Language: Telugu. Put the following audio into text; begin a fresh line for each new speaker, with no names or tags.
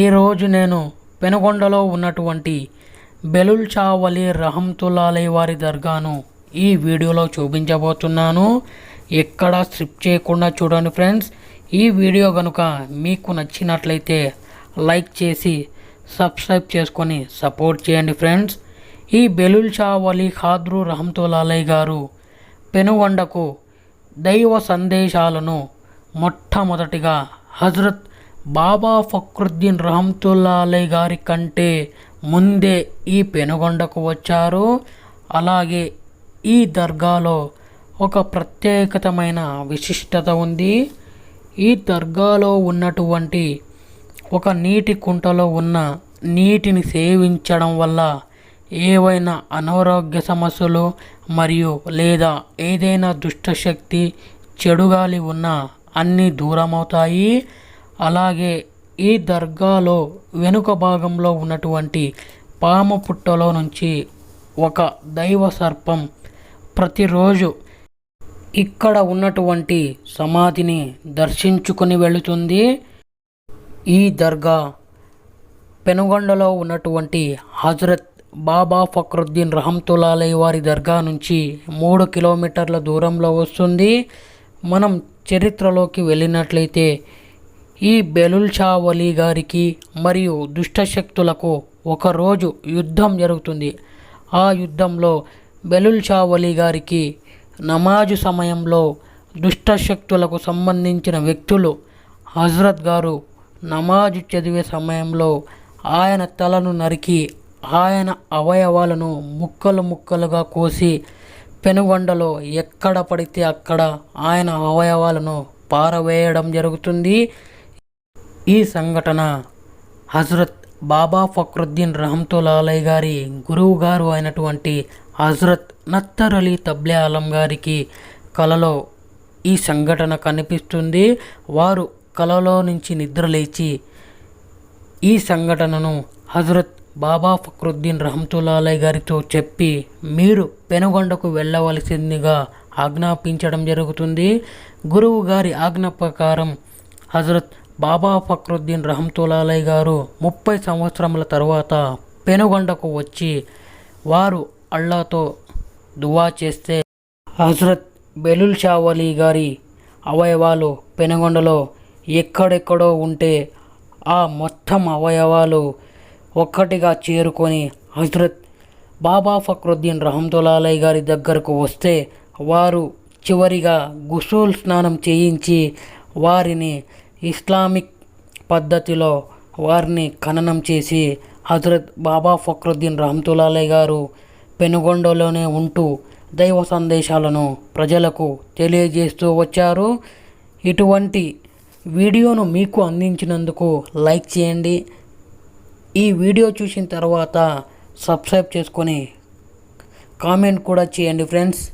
ఈరోజు నేను పెనుగొండలో ఉన్నటువంటి బెలుల్చావలి రహంతులాలై వారి దర్గాను ఈ వీడియోలో చూపించబోతున్నాను. ఎక్కడ స్ట్రిప్ చేయకుండా చూడండి ఫ్రెండ్స్. ఈ వీడియో కనుక మీకు నచ్చినట్లయితే లైక్ చేసి సబ్స్క్రైబ్ చేసుకొని సపోర్ట్ చేయండి ఫ్రెండ్స్. ఈ బెలుల్ ఖాద్రు రహంతులాలై గారు పెనుగొండకు దైవ సందేశాలను మొట్టమొదటిగా హజరత్ బాబా ఫక్రుద్దీన్ రహంతుల్లాలై గారి కంటే ముందే ఈ పెనుగొండకు వచ్చారు. అలాగే ఈ దర్గాలో ఒక ప్రత్యేకతమైన విశిష్టత ఉంది. ఈ దర్గాలో ఉన్నటువంటి ఒక నీటి కుంటలో ఉన్న నీటిని సేవించడం వల్ల ఏవైనా అనారోగ్య సమస్యలు మరియు లేదా ఏదైనా దుష్టశక్తి చెడుగాలి ఉన్నా అన్నీ దూరమవుతాయి. అలాగే ఈ దర్గాలో వెనుక భాగంలో ఉన్నటువంటి పాము పుట్టలో నుంచి ఒక దైవ సర్పం ప్రతిరోజు ఇక్కడ ఉన్నటువంటి సమాధిని దర్శించుకుని వెళుతుంది. ఈ దర్గా పెనుగొండలో ఉన్నటువంటి హజరత్ బాబా ఫక్రుద్దీన్ రహంతుల్లాలై వారి దర్గా నుంచి మూడు కిలోమీటర్ల దూరంలో వస్తుంది. మనం చరిత్రలోకి వెళ్ళినట్లయితే ఈ బెలుల్ గారికి మరియు దుష్టశక్తులకు ఒకరోజు యుద్ధం జరుగుతుంది. ఆ యుద్ధంలో బెలుల్ గారికి నమాజు సమయంలో దుష్టశక్తులకు సంబంధించిన వ్యక్తులు హజరత్ గారు నమాజు చదివే సమయంలో ఆయన తలను నరికి ఆయన అవయవాలను ముక్కలు ముక్కలుగా కోసి పెనుగొండలో ఎక్కడ పడితే అక్కడ ఆయన అవయవాలను పారవేయడం జరుగుతుంది. ఈ సంఘటన హజరత్ బాబా ఫక్రుద్దీన్ రహంతుల్లాలై గారి గురువు గారు అయినటువంటి హజరత్ నత్తర్ అలీ తబ్లే ఆలం గారికి కలలో ఈ సంఘటన కనిపిస్తుంది. వారు కలలో నుంచి నిద్రలేచి ఈ సంఘటనను హజరత్ బాబా ఫక్రుద్దీన్ రహంతుల్లాలై గారితో చెప్పి మీరు పెనుగొండకు వెళ్ళవలసిందిగా ఆజ్ఞాపించడం జరుగుతుంది. గురువు గారి ఆజ్ఞ ప్రకారం హజరత్ బాబా ఫక్రుద్దీన్ రహంతుల్లాలై గారు ముప్పై సంవత్సరముల తర్వాత పెనుగొండకు వచ్చి వారు అల్లాతో దువా చేస్తే హజరత్ బెలుల్ షావలి గారి అవయవాలు పెనుగొండలో ఎక్కడెక్కడో ఉంటే ఆ మొత్తం అవయవాలు ఒక్కటిగా చేరుకొని హజరత్ బాబా ఫక్రుద్దీన్ రహంతుల్లాలై గారి దగ్గరకు వస్తే వారు చివరిగా గుసూల్ స్నానం చేయించి వారిని ఇస్లామిక్ పద్ధతిలో వారిని ఖననం చేసి హజరత్ బాబా ఫక్రుద్దీన్ రహంతుల్లాలై గారు పెనుగొండలోనే ఉంటూ దైవ సందేశాలను ప్రజలకు తెలియజేస్తూ వచ్చారు. ఇటువంటి వీడియోను మీకు అందించినందుకు లైక్ చేయండి. ఈ వీడియో చూసిన తర్వాత సబ్స్క్రైబ్ చేసుకొని కామెంట్ కూడా చేయండి ఫ్రెండ్స్.